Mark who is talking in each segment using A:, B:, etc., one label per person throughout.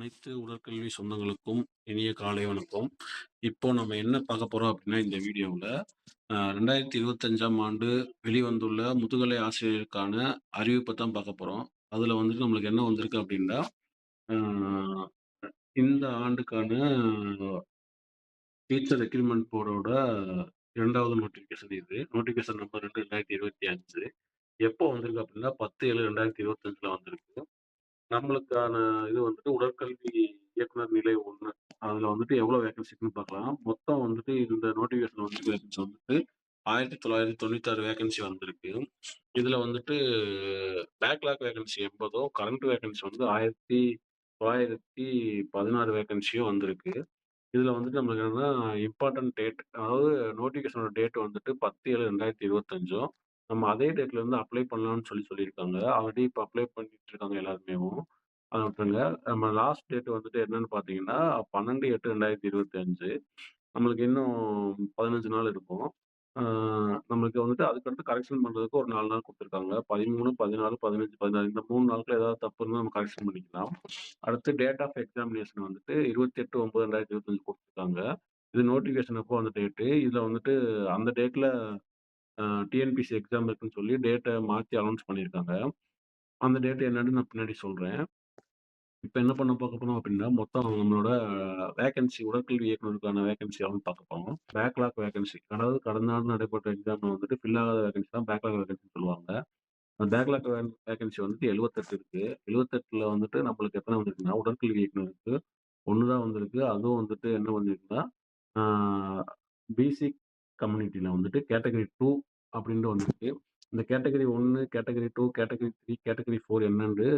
A: அனைத்து உடற்கல்வி சொந்தங்களுக்கும் இனிய காலை வணக்கம். இப்போ நம்ம என்ன பார்க்க போறோம் அப்படின்னா, இந்த வீடியோவில் ரெண்டாயிரத்தி இருபத்தஞ்சாம் ஆண்டு வெளிவந்துள்ள முதுகலை ஆசிரியருக்கான அறிவிப்பை தான் பார்க்க போறோம். அதில் வந்துட்டு நம்மளுக்கு என்ன வந்திருக்கு அப்படின்னா, இந்த ஆண்டுக்கான டீச்சர் ரெக்ரூட்மெண்ட் போர்டோட இரண்டாவது நோட்டிஃபிகேஷன் இது. Notification number 2 2025. எப்போ வந்திருக்கு அப்படின்னா 10/7/2025ல வந்திருக்கு. நம்மளுக்கான இது வந்துட்டு உடற்கல்வி இயக்குனர் நிலை 1. அதுல வந்துட்டு எவ்வளோ வேகன்சின்னு பார்க்கலாம். மொத்தம் வந்துட்டு இந்த நோட்டிஃபிகேஷன் வந்து வேக்கன்சி வந்துட்டு 1996 வேகன்சி வந்திருக்கு. இதுல வந்துட்டு பேக்லாக் வேகன்சி எண்பதோ கரண்ட் வேகன்சி வந்து ஆயிரத்தி தொள்ளாயிரத்தி பதினாறு வேகன்சியும் வந்திருக்கு. இதுல வந்துட்டு நம்மளுக்கு என்னன்னா இம்பார்ட்டன்ட் டேட் அதாவது நோட்டிஃபிகேஷனோட டேட் வந்துட்டு 10/7/2025 நம்ம அதே டேட்ல இருந்து அப்ளை பண்ணலாம்னு சொல்லி சொல்லியிருக்காங்க. ஆல்ரெடி இப்போ அப்ளை பண்ணிட்டு இருக்காங்க எல்லாருமேவும். அத விட்டுருங்க. நம்ம லாஸ்ட் டேட் வந்துட்டு என்னன்னு பார்த்தீங்கன்னா 12/8/2025 நம்மளுக்கு இன்னும் 15 நாள் இருக்கும். ஆ நம்மளுக்கு வந்துட்டு அதுக்கடுத்து கரெக்ஷன் பண்றதுக்கு ஒரு 4 நாள் குடுத்துருக்காங்க. 13, 14, 15, 16 இந்த 3 நாளுக்குள்ள ஏதாவது தப்பு இருந்தா நம்ம கரெக்ஷன் பண்ணிக்கலாம். அடுத்து டேட் ஆஃப் எக்ஸாமினேஷன் வந்துட்டு 28/9/2025 குடுத்துருக்காங்க. இது நோட்டிஃபிகேஷன் அப்போ வந்த டேட்டு. இதுல வந்துட்டு அந்த டேட்ல டிஎன்பிசி டிஎன்பிஎஸ்சி எக்ஸாம் இருக்குன்னு சொல்லி டேட்டை மாற்றி அனௌன்ஸ் பண்ணியிருக்காங்க. அந்த டேட் என்னன்னு நான் பின்னாடி சொல்கிறேன் இப்போ என்ன பண்ண பார்க்க போனோம் அப்படின்னா, மொத்தம் நம்மளோட வேகன்சி உடற்கல்வி இயக்குனருக்கான வேகன்சி எவ்வளோன்னு பார்க்க போகிறோம் பேக்லாக் வேகன்சி அதாவது கடந்த ஆண்டு நடைபெற்ற எக்ஸாமில் வந்துட்டு ஃபில் ஆகாத வேகன்சி தான் பேக்லாக் வேகன்சி சொல்லுவாங்க. அந்த பேக்லாக் வேகன்சி வேக்கன்சி வந்துட்டு எழுபத்தெட்டு இருக்குது எழுபத்தெட்டில் வந்துட்டு நம்மளுக்கு எத்தனை வந்திருக்குன்னா, உடற்கல்வி இயக்குநருக்கு ஒன்று தான் வந்திருக்கு. அதுவும் வந்துட்டு என்ன பண்ணியிருக்குன்னா பிசி கம்யூனிட்டியில் வந்துட்டு கேட்டகரி டூ அப்படின்ட்டு வந்திருக்கு. இந்த கேட்டகரி ஒன்று category two category three category four என்னன்னு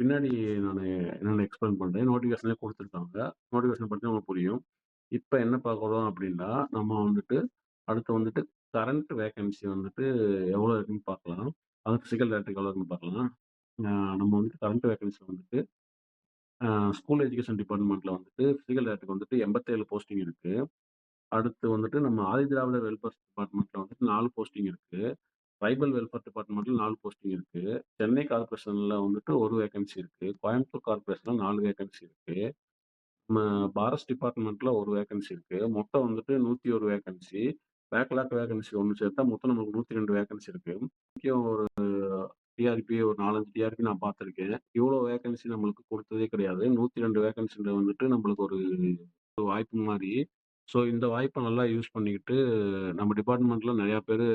A: பின்னாடி நான் என்னென்ன எக்ஸ்பிளைன் பண்ணுறேன் நோட்டிஃபிகேஷன்லயே கொடுத்துருக்காங்க நோட்டிஃபிகேஷன் பற்றி உங்களுக்கு புரியும். இப்போ என்ன பார்க்குறோம் அப்படின்னா, நம்ம வந்துட்டு அடுத்து வந்துட்டு கரண்ட் வேக்கன்சி வந்துட்டு எவ்வளோ இருக்குன்னு பார்க்கலாம். அது ஃபிசிக்கல் டேரக்டருக்கு எவ்வளோ இருக்குன்னு பார்க்கலாம். நம்ம வந்துட்டு கரண்ட் வேக்கன்சி வந்துட்டு ஸ்கூல் எஜுகேஷன் டிபார்ட்மெண்ட்டில் வந்துட்டு ஃபிசிக்கல் டேரக்டருக்கு வந்துட்டு 87 போஸ்டிங் இருக்குது அடுத்து வந்துட்டு நம்ம ஆதிதிராவிடர் வெல்ஃபேர் டிபார்ட்மெண்ட்ல வந்துட்டு 4 போஸ்டிங் இருக்கு. ட்ரைபல் வெல்ஃபேர் டிபார்ட்மெண்ட்ல 4 போஸ்டிங் இருக்கு. சென்னை கார்ப்பரேஷன்ல வந்துட்டு 1 வேக்கன்சி இருக்கு. கோயம்புத்தூர் கார்ப்பரேஷன்ல 4 வேக்கன்சி இருக்கு. நம்ம பாரஸ் டிபார்ட்மெண்ட்ல 1 வேக்கன்சி இருக்கு. மொத்தம் வந்துட்டு 101 வேக்கன்சி. பேக்லாக் வேக்கன்சி 1 சேர்த்தா மொத்தம் நமக்கு 102 வேக்கன்சி இருக்கு. முக்கியம் ஒரு டிஆர்பி ஒரு 4, 5 டிஆர்பி நான் பார்த்துருக்கேன். இவ்வளோ வேக்கன்சி நம்மளுக்கு குடுத்ததே கிடையாது. 102 வேக்கன்சின்றது வந்துட்டு நம்மளுக்கு ஒரு வாய்ப்பு மாரி. ஸோ இந்த வாய்ப்ப நல்லா யூஸ் பண்ணிக்கிட்டு நம்ம டிபார்ட்மெண்ட்ல நிறையா பேரு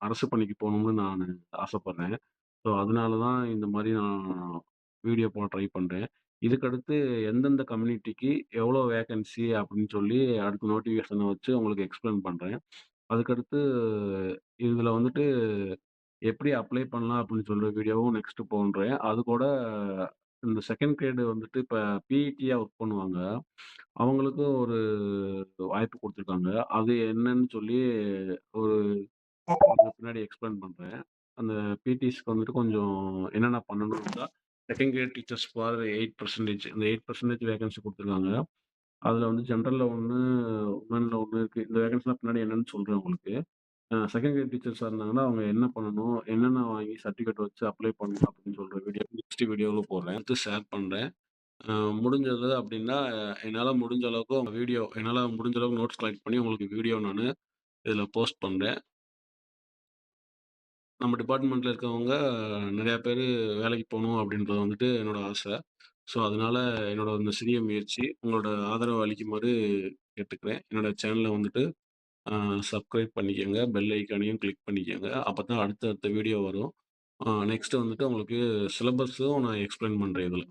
A: அரசு பணிக்கு போணும்னு நானு ஆசைப்பட்றேன் ஸோ அதனால தான் இந்த மாரி நான் வீடியோ போட ட்ரை பண்றேன். இதுக்கடுத்து எந்தெந்த கம்யூனிட்டிக்கு எவ்வளோ வேக்கன்சி அப்படின்னு சொல்லி அடுத்த நோட்டிஃபிகேஷன வச்சு உங்களுக்கு எக்ஸ்பிளைன் பண்றேன். அதுக்கடுத்து இதுல வந்துட்டு எப்படி அப்ளை பண்ணலாம் அப்படின்னு சொல்ற வீடியோவும் நெக்ஸ்ட் போடுறேன். அது கூட இந்த செகண்ட் கிரேடு வந்துட்டு இப்ப பிஇடியா ஒர்க் பண்ணுவாங்க. அவங்களுக்கும் ஒரு வாய்ப்பு குடுத்துருக்காங்க. அது என்னன்னு சொல்லி ஒரு பின்னாடி எக்ஸ்பிளைன் பண்றேன். அந்த பிடிஸ்க்கு வந்துட்டு கொஞ்சம் என்னென்ன பண்ணணும்னா, செகண்ட் கிரேட் டீச்சர்ஸ் ஃபார் 8% இந்த 8% வேக்கன்சி குடுத்துருக்காங்க. அதுல வந்து ஜெனரல்ல 1, உமன்ல 1 இருக்கு. இந்த வேக்கன்சிலாம் பின்னாடி என்னன்னு சொல்றேன் உங்களுக்கு. செகண்ட் கிரேட் டீச்சர்ஸாக இருந்தாங்கன்னா, அவங்க என்ன பண்ணணும்? என்னென்ன வாங்கி சர்டிஃபிகேட் வச்சு அப்ளை பண்ணணும் அப்படின்னு சொல்கிற வீடியோ நெக்ஸ்ட் வீடியோவில் போடுறேன். அடுத்து ஷேர் பண்ணுறேன் முடிஞ்சது அப்படின்னா, என்னால் முடிஞ்ச அளவுக்கு உங்க வீடியோ என்னால் முடிஞ்ச அளவுக்கு நோட்ஸ் கலெக்ட் பண்ணி உங்களுக்கு வீடியோ நான் இதில் போஸ்ட் பண்ணுறேன் நம்ம டிபார்ட்மெண்ட்டில் இருக்கவங்க நிறையா பேர் வேலைக்கு போகணும் அப்படின்றது வந்துட்டு என்னோடய ஆசை. ஸோ அதனால என்னோட இந்த சிறிய முயற்சி உங்களோட ஆதரவு அளிக்குமாறு கேட்டுக்கிறேன். என்னோட சேனலை வந்துட்டு அ சப்ஸ்கிரைப் பண்ணிக்கங்க. பெல் ஐக்கானையும் கிளிக் பண்ணிக்கங்க. அப்பதான் அடுத்தடுத்த வீடியோ வரும். அ வந்துட்டு உங்களுக்கு சிலபஸும் நான் எக்ஸ்பிளைன் பண்றேன் இதுல.